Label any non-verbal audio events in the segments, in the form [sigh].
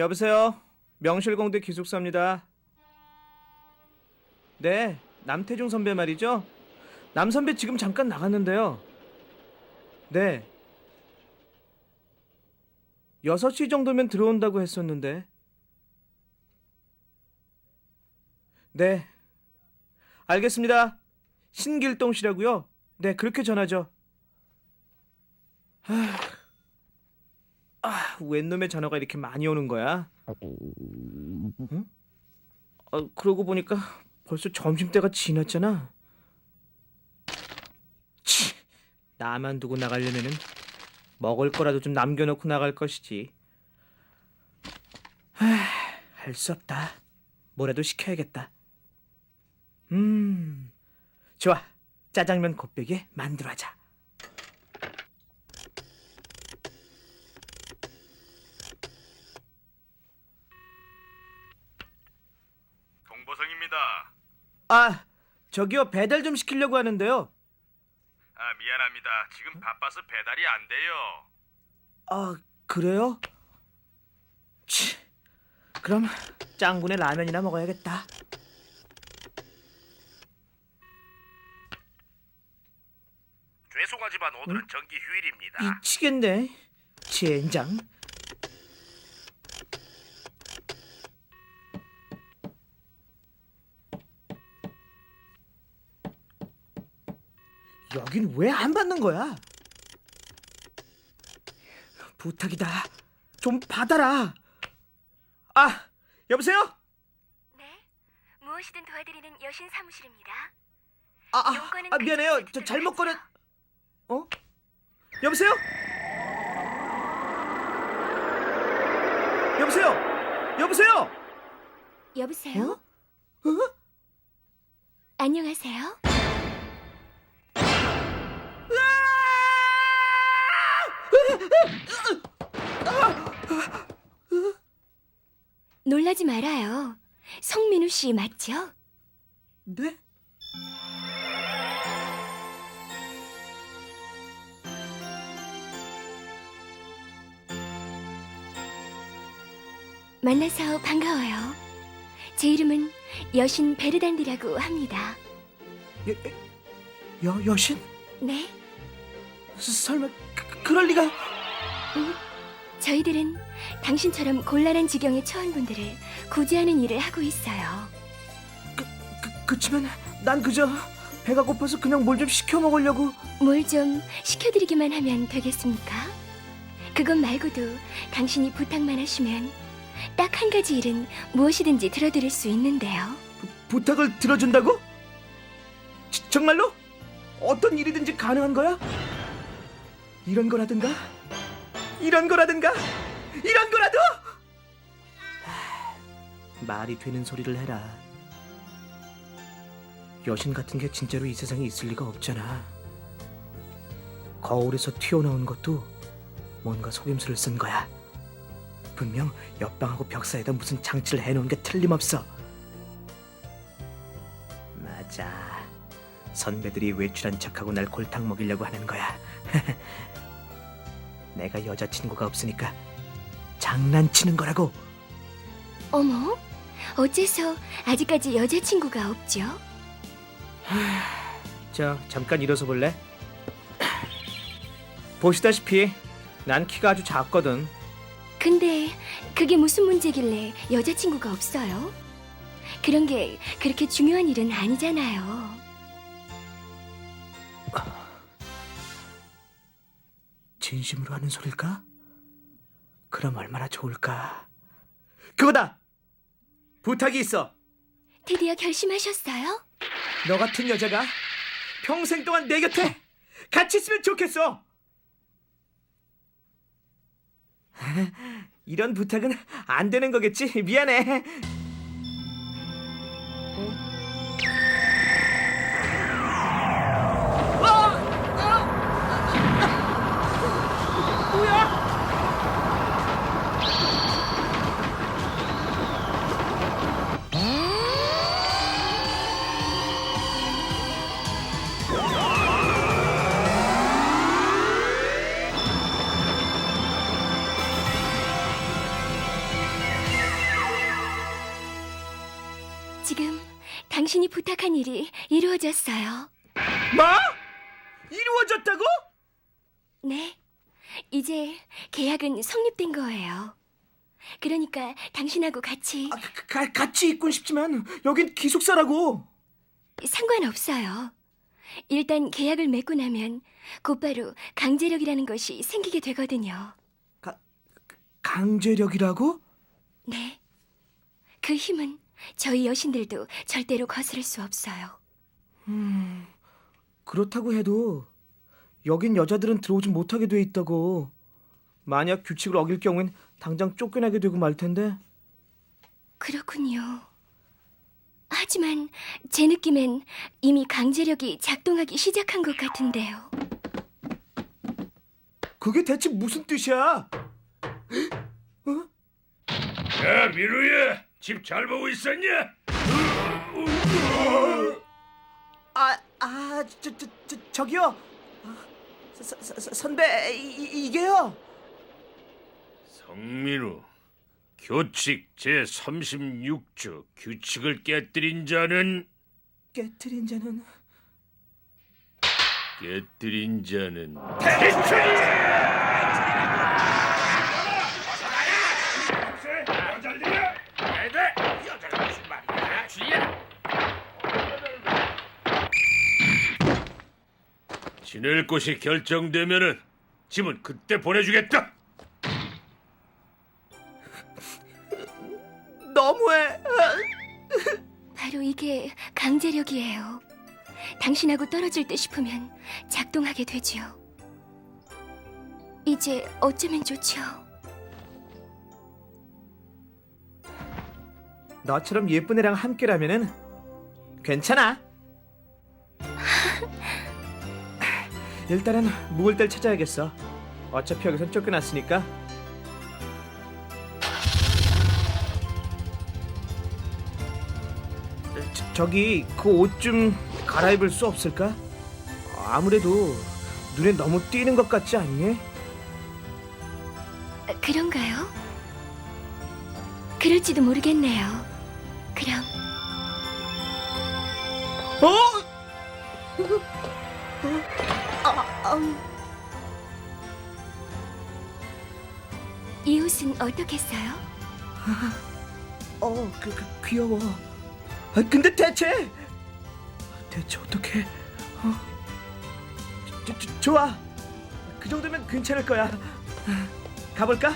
여보세요. 명실공대 기숙사입니다. 네, 남태중 선배 말이죠. 남 선배 지금 잠깐 나갔는데요. 네. 6시 정도면 들어온다고 했었는데. 네. 알겠습니다. 신길동 씨라고요. 네, 그렇게 전하죠. 하... 아, 웬 놈의 전화가 이렇게 많이 오는 거야? 응? 아, 그러고 보니까 벌써 점심때가 지났잖아. 치, 나만 두고 나가려면은 먹을 거라도 좀 남겨놓고 나갈 것이지. 할 수 없다. 뭐라도 시켜야겠다. 음, 좋아. 짜장면 곱빼기 만들어하자. 동보성입니다. 아, 저기요 배달 좀 시키려고 하는데요. 아 미안합니다. 지금 바빠서 배달이 안 돼요. 아, 그래요? 치, 그럼 짱구네 라면이나 먹어야겠다. 죄송하지만 오늘은 정기 휴일입니다. 미치겠네. 젠장. 여긴 왜 안 받는 거야? 부탁이다. 좀 받아라. 아, 여보세요? 네, 무엇이든 도와드리는 여신 사무실입니다. 아, 아, 용건은 아 미안해요. 그쪽에서 저 잘못 들어가죠. 꺼냈. 어? 여보세요? 여보세요? 여보세요? 여보세요? 어? 안녕하세요. 놀라지 말아요. 성민우 씨 맞죠? 네? 만나서 반가워요. 제 이름은 여신 베르단디라고 합니다. 여, 여 여신? 네, 스- 설마 그, 그럴 리가? 저희들은 당신처럼 곤란한 지경에 처한 분들을 구제하는 일을 하고 있어요. 그, 그치만 난 그저 배가 고파서 그냥 뭘 좀 시켜 먹으려고. 뭘 좀 시켜드리기만 하면 되겠습니까? 그것 말고도 당신이 부탁만 하시면 딱 한 가지 일은 무엇이든지 들어드릴 수 있는데요. 부탁을 들어준다고? 지- 정말로? 어떤 일이든지 가능한 거야? 이런 거라든가? 이런 거라든가? 이런 거라도? 하, 말이 되는 소리를 해라. 여신 같은 게 진짜로 이 세상에 있을 리가 없잖아. 거울에서 튀어나온 것도 뭔가 속임수를 쓴 거야. 분명 옆방하고 벽 사이에다 무슨 장치를 해놓은 게 틀림없어. 맞아. 선배들이 외출한 척하고 날 골탕 먹이려고 하는 거야. [laughs] 내가 여자친구가 없으니까 장난치는 거라고. 어머, 어째서 아직까지 여자친구가 없죠? 자, 잠깐 일어서 볼래? [clears throat] 보시다시피 난 키가 아주 작거든. 근데 그게 무슨 문제길래 여자친구가 없어요? 그런 게 그렇게 중요한 일은 아니잖아요. 진심으로 하는 소릴까? 그럼 얼마나 좋을까? 그거다! 부탁이 있어. 드디어 결심하셨어요? 너 같은 여자가 평생 동안 내 곁에 같이 있으면 좋겠어. [laughs] 이런 부탁은 안 되는 거겠지? 미안해. 부탁한 일이 이루어졌어요. 뭐? 이루어졌다고? 네. 이제 계약은 성립된 거예요. 그러니까 당신하고 같이 아, 가, 같이 있군 싶지만 여긴 기숙사라고. 상관없어요. 일단 계약을 맺고 나면 곧바로 강제력이라는 것이 생기게 되거든요. 강제력이라고? 네. 그 힘은 저희 여신들도 절대로 거스를 수 없어요. 그렇다고 해도 여긴 여자들은 들어오지 못하게 돼 있다고. 만약 규칙을 어길 경우엔 당장 쫓겨나게 되고 말 텐데. 그렇군요. 하지만 제 느낌엔 이미 강제력이 작동하기 시작한 것 같은데요. 그게 대체 무슨 뜻이야? 야 민우야 집 잘 보고 있었냐? 아, 아, 저, 저, 저 저기요. 아, 서, 서, 서, 선배, 이, 이- 이게요. 성민우 교칙 제 36조 규칙을 깨뜨린 자는 깨트린 자는 깨뜨린 자는 지낼 곳이 결정되면은 짐은 그때 보내주겠다. [laughs] 너무해. 바로 이게 강제력이에요. 당신하고 떨어질 듯 싶으면 작동하게 되지요. 이제 어쩌면 좋죠? 너처럼 예쁜 애랑 함께라면은 괜찮아. 일단은 묵을 데를 찾아야겠어. 어차피 여기선 쫓겨났으니까. 저, 저기 그 옷 좀 갈아입을 수 없을까? 아무래도 눈에 너무 띄는 것 같지 않니? 아, 그런가요? 그럴지도 모르겠네요. 그럼 어? 아, 아, 이 옷은 어떻게 써요? 어, 그, 그 귀여워. 아, 근데 대체 대체 어떻게? 어? 좋아. 그 정도면 괜찮을 거야. 가볼까?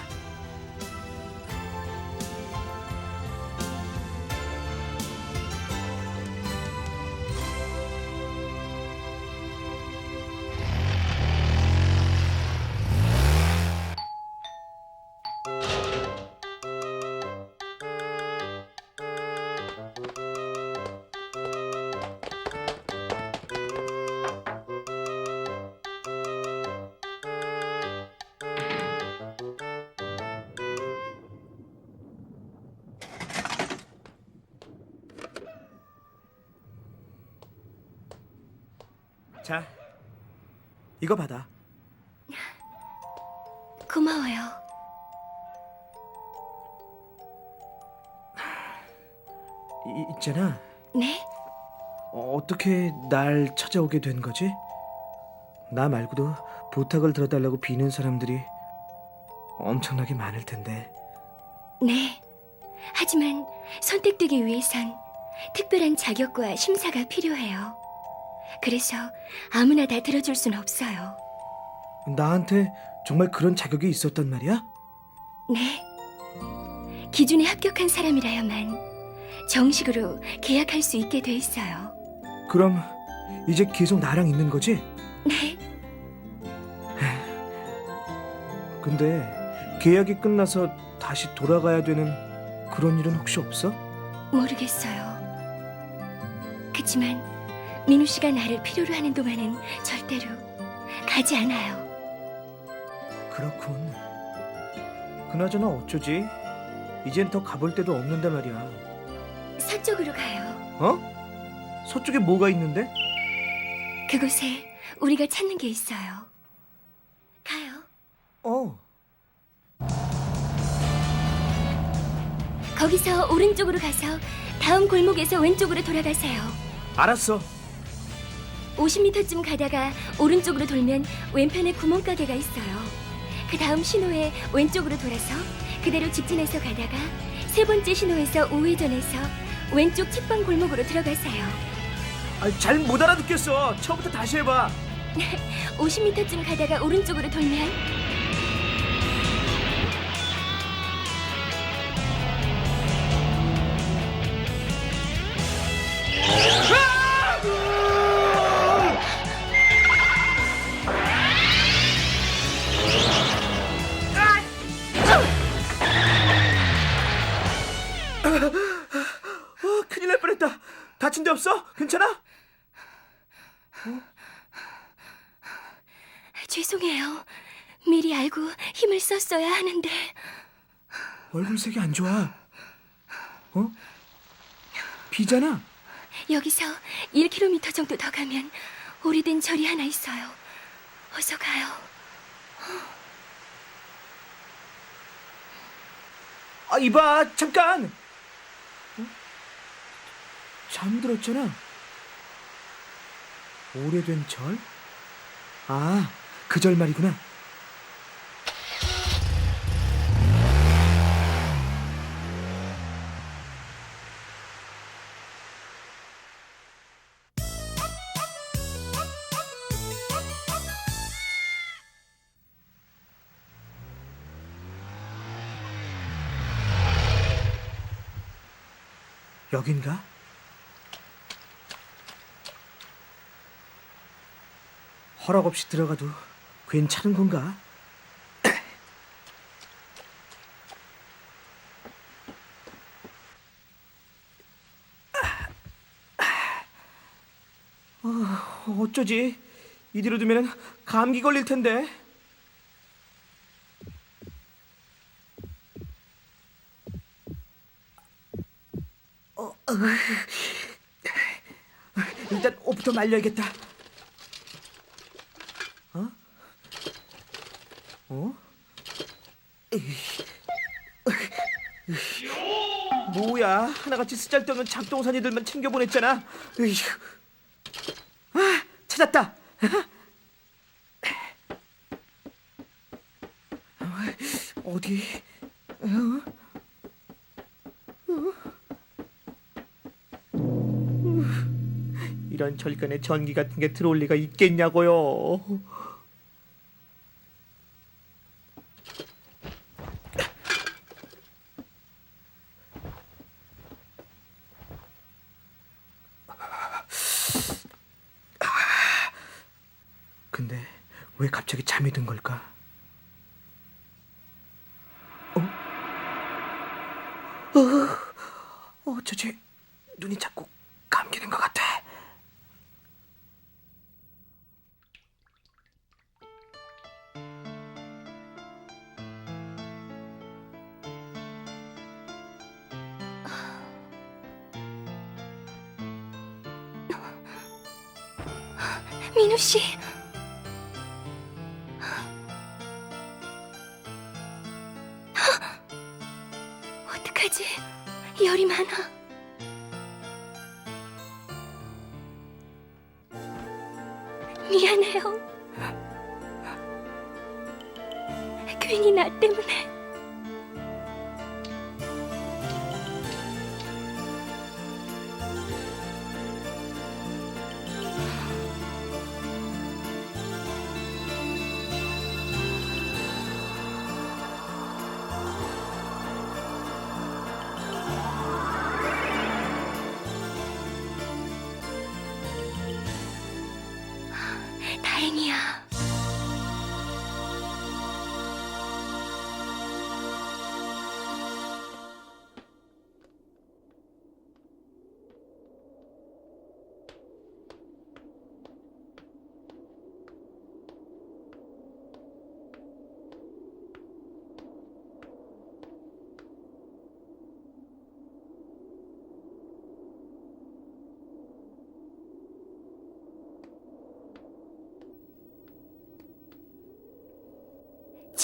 자, 이거 받아. 고마워요. 이, 있잖아. 네? 어, 어떻게 날 찾아오게 된 거지? 나 말고도 부탁을 들어달라고 비는 사람들이 엄청나게 많을 텐데. 네. 하지만 선택되기 위해선 특별한 자격과 심사가 필요해요. 그래서 아무나 다 들어줄 순 없어요. 나한테 정말 그런 자격이 있었단 말이야? 네. 기준에 합격한 사람이라야만 정식으로 계약할 수 있게 돼 있어요. 그럼 이제 계속 나랑 있는 거지? 네. 근데 계약이 끝나서 다시 돌아가야 되는 그런 일은 혹시 없어? 모르겠어요. 그치만 민우 씨가 나를 필요로 하는 동안은 절대로 가지 않아요. 그렇군. 그나저나 어쩌지? 이젠 더 가볼 데도 없는데 말이야. 서쪽으로 가요. 어? 서쪽에 뭐가 있는데? 그곳에 우리가 찾는 게 있어요. 가요. 어. 거기서 오른쪽으로 가서 다음 골목에서 왼쪽으로 돌아가세요. 알았어. 50m쯤 가다가 오른쪽으로 돌면 왼편에 구멍가게가 있어요. 그 다음 신호에 왼쪽으로 돌아서 그대로 직진해서 가다가 세 번째 신호에서 우회전해서 왼쪽 책방 골목으로 들어가세요. 아, 잘못 알아듣겠어. 처음부터 다시 해봐. [laughs] 50m쯤 가다가 오른쪽으로 돌면 죄송해요. 미리 알고 힘을 썼어야 하는데 얼굴색이 안 좋아. 어? 비잖아. 여기서 1km 정도 더 가면 오래된 절이 하나 있어요. 어서 가요. 아, 이봐, 잠깐. 어? 잠들었잖아. 오래된 절? 아, 그 절 말이구나. 여긴가? 허락 없이 들어가도 괜찮은 건가? [coughs] 어, 어쩌지? 이대로 두면 감기 걸릴 텐데. [coughs] 일단 옷부터 말려야겠다. 어? 어? 에이. 뭐야? 하나같이 쓰잘데없는 잡동사니들만 챙겨보냈잖아. 에휴. 아, 찾았다. 어디? 이런 절간에 전기 같은 게 들어올 리가 있겠냐고요. 민우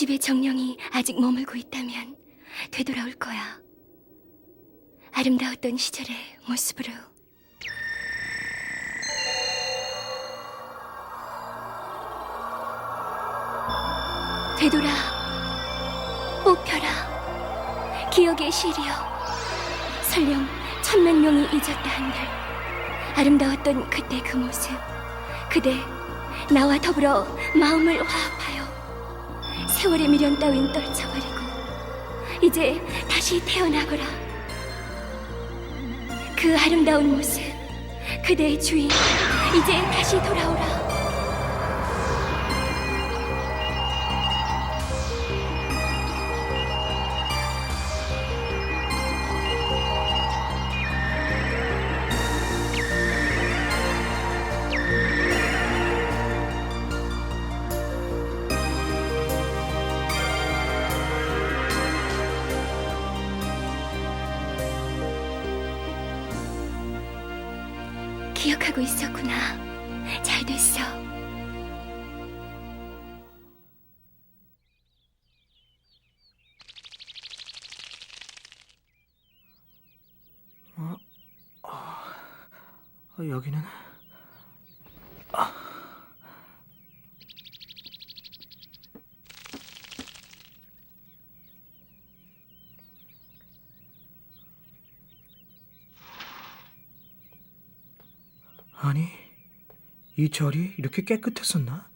집에 정령이 아직 머물고 있다면 되돌아올 거야. 아름다웠던 시절의 모습으로. 되돌아 뽑혀라. 기억의 시리여. 설령 천만 명이 잊었다 한들 아름다웠던 그때 그 모습 그대 나와 더불어 마음을 화합하여 세월의 미련 따윈 떨쳐버리고 이제 다시 태어나거라. 그 아름다운 모습 그대의 주인 이제 다시 돌아오라 여기는 아니 이 절이 이렇게 깨끗했었나?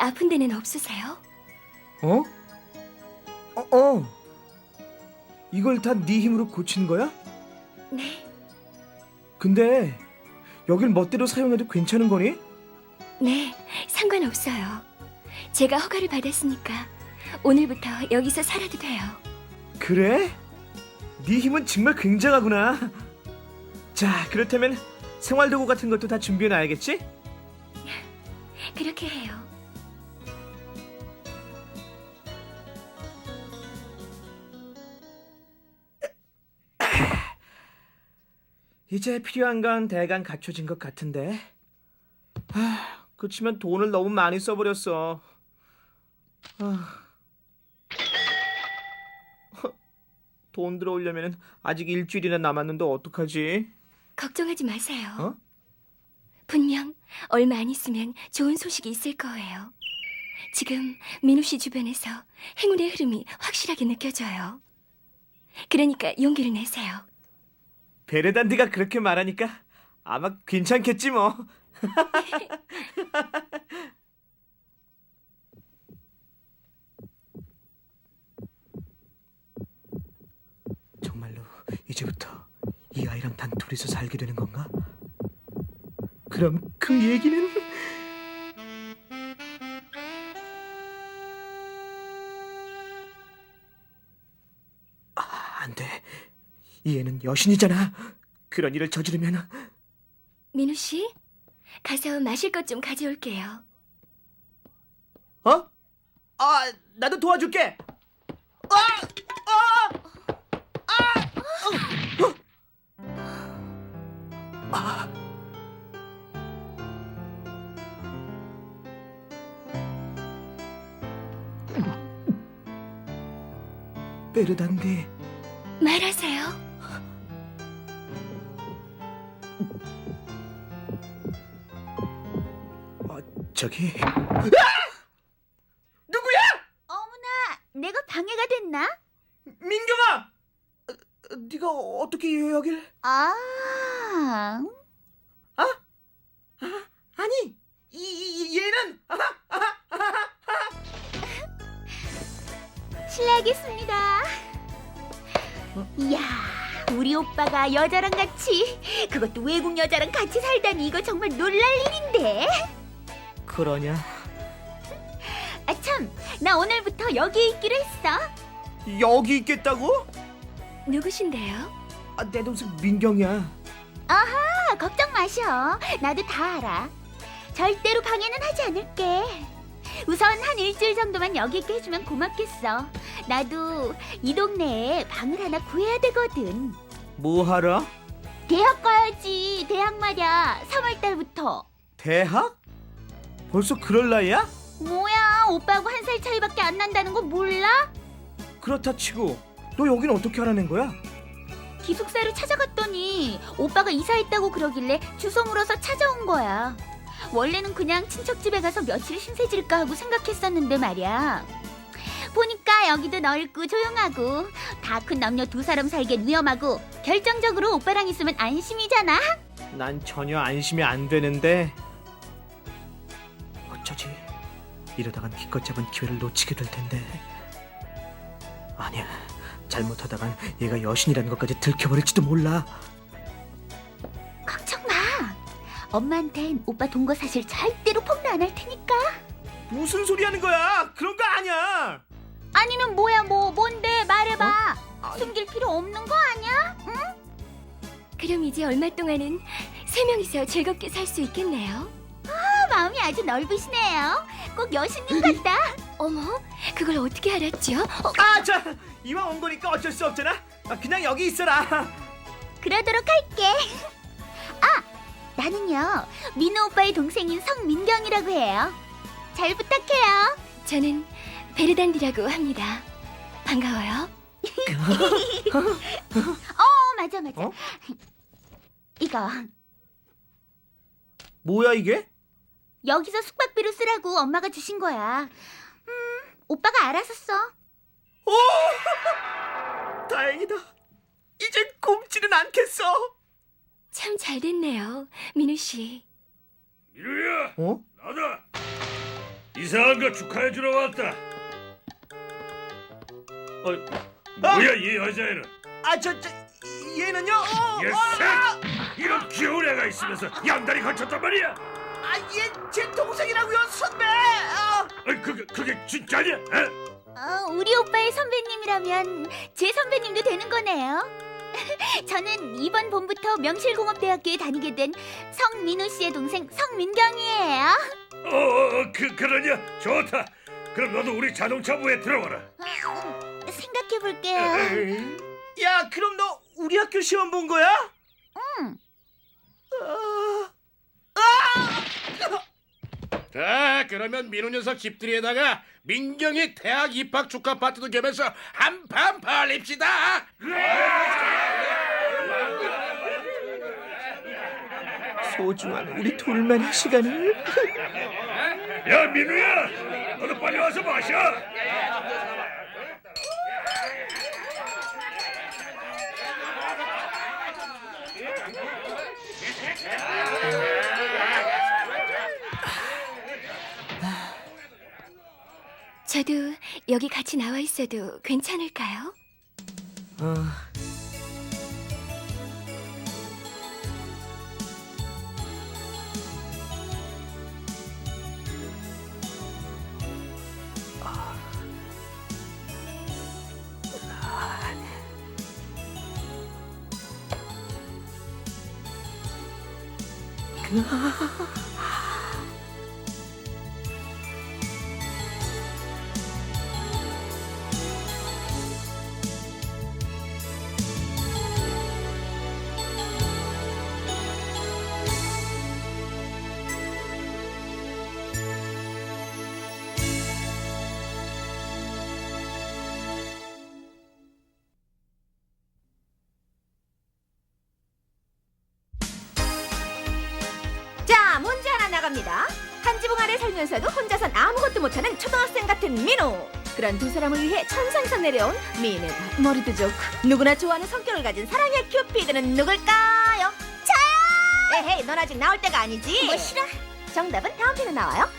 아픈 데는 없으세요? 어? 어, 어. 이걸 다 네 힘으로 고친 거야? 네 근데 여길 멋대로 사용해도 괜찮은 거니? 네, 상관없어요. 제가 허가를 받았으니까 오늘부터 여기서 살아도 돼요. 그래? 네 힘은 정말 굉장하구나. 자, 그렇다면 생활도구 같은 것도 다 준비해 놔야겠지? 그렇게 해요. 이제 필요한 건 대강 갖춰진 것 같은데. 아, 그렇지만 돈을 너무 많이 써버렸어. 아. 허, 돈 들어오려면 아직 일주일이나 남았는데 어떡하지? 걱정하지 마세요. 어? 분명 얼마 안 있으면 좋은 소식이 있을 거예요. 지금 민우 씨 주변에서 행운의 흐름이 확실하게 느껴져요. 그러니까 용기를 내세요. 베르단디가 그렇게 말하니까 아마 괜찮겠지 뭐. [laughs] 정말로 이제부터 이 아이랑 단 둘이서 살게 되는 건가? 그럼 그 얘기는 [laughs] 아, 안 돼. 이 애는 여신이잖아. 그런 일을 저지르면 민우 씨, 가서 마실 것 좀 가져올게요. 어? 아, 나도 도와줄게. 아! 아! 아! 어! 어! 아! [laughs] 베르단디, 말하세요. 어, 저기 누구야? 어머나, 내가 방해가 됐나? 민경아, 어, 어, 네가 어떻게 여길? 아, 아니, 이, 이 얘는 아, 실례하겠습니다. 이야, 우리 오빠가 여자랑 같이, 그것도 외국 여자랑 같이 살다니 이거 정말 놀랄 일인데. 그러냐? 아 참, 나 오늘부터 여기 있기로 했어. 여기 있겠다고? 누구신데요? 아, 내 동생 민경이야. 아, 걱정 마셔. 나도 다 알아. 절대로 방해는 하지 않을게. 우선 한 일주일 정도만 여기 있게 해주면 고맙겠어. 나도 이 동네에 방을 하나 구해야 되거든. 뭐 하러? 대학 가야지. 대학 말이야. 3월 달부터. 대학? 벌써 그럴 나이야? 뭐야, 오빠하고 한 살 차이밖에 안 난다는 거 몰라? 그렇다 치고 너 여긴 어떻게 알아낸 거야? 기숙사를 찾아갔더니 오빠가 이사했다고 그러길래 주소 물어서 찾아온 거야. 원래는 그냥 친척 집에 가서 며칠 신세 질까 하고 생각했었는데 말이야. 보니까 여기도 넓고 조용하고 다 큰 남녀 두 사람 살기엔 위험하고 결정적으로 오빠랑 있으면 안심이잖아. 난 전혀 안심이 안 되는데 이러다간 기껏 잡은 기회를 놓치게 될 텐데 아니야 잘못하다간 얘가 여신이라는 것까지 들켜버릴지도 몰라 걱정 마. 엄마한텐 오빠 동거 사실 절대로 폭로 안 할 테니까. 무슨 소리 하는 거야 그런 거 아니야 아니면 뭐야 뭐 뭔데 말해봐. 아, 숨길 필요 없는 거 아니야? 그럼 이제 얼마 동안은 세 명이서 즐겁게 살 수 있겠네요. 마음이 아주 넓으시네요. 꼭 여신님 같다. 어머, 그걸 어떻게 알았죠? 어, 아자 이왕 온 거니까 어쩔 수 없잖아 아, 그냥 여기 있어라 그러도록 할게. 아, 나는요 민호 오빠의 동생인 성민경이라고 해요. 잘 부탁해요. 저는 베르단디라고 합니다. 반가워요. [laughs] 어, 맞아 맞아. 어? 이거 뭐야 이게? 여기서 숙박비로 쓰라고 엄마가 주신 거야. 음, 오빠가 알아서 써. 오 [laughs] 다행이다 이젠 굶지는 않겠어 참 잘 됐네요, 민우 씨. 미루야, 어? 나다. 이사한 거 축하해 주러 왔다. 어, 뭐야 이 여자애는? 아 저 저 얘는요? 어, 예스! 이런 귀여운 애가 있으면서 양다리 걸쳤단 말이야. 아 얘 제 동생이라고요 선배 아. 그게 그게 진짜냐? 에? 어, 우리 오빠의 선배님이라면 제 선배님도 되는 거네요. [laughs] 저는 이번 봄부터 명실공업대학교에 다니게 된 성민호 씨의 동생 성민경이에요. 어, 어, 그 그러냐? 좋다. 그럼 너도 우리 자동차부에 들어와라. 생각해 볼게요. 야 그럼 너 우리 학교 시험 본 거야? 응. 아, 자, 그러면 민우 녀석 집들이에다가 민경이 대학 입학 축하 파티도 겸해서 한판 팔립시다. 소중한 우리 둘만의 시간을 야 민우야, 너도 빨리 와서 마셔. 저도 여기 같이 나와 있어도 괜찮을까요? 어, 자, 초등학생 같은 민호. 그런 두 사람을 위해 천상에서 내려온 미네다. 머리도 좋고 누구나 좋아하는 성격을 가진 사랑의 큐피드는 누굴까요? 저요! 에헤이, 넌 아직 나올 때가 아니지. 뭐 싫어? 정답은 다음 편에 나와요.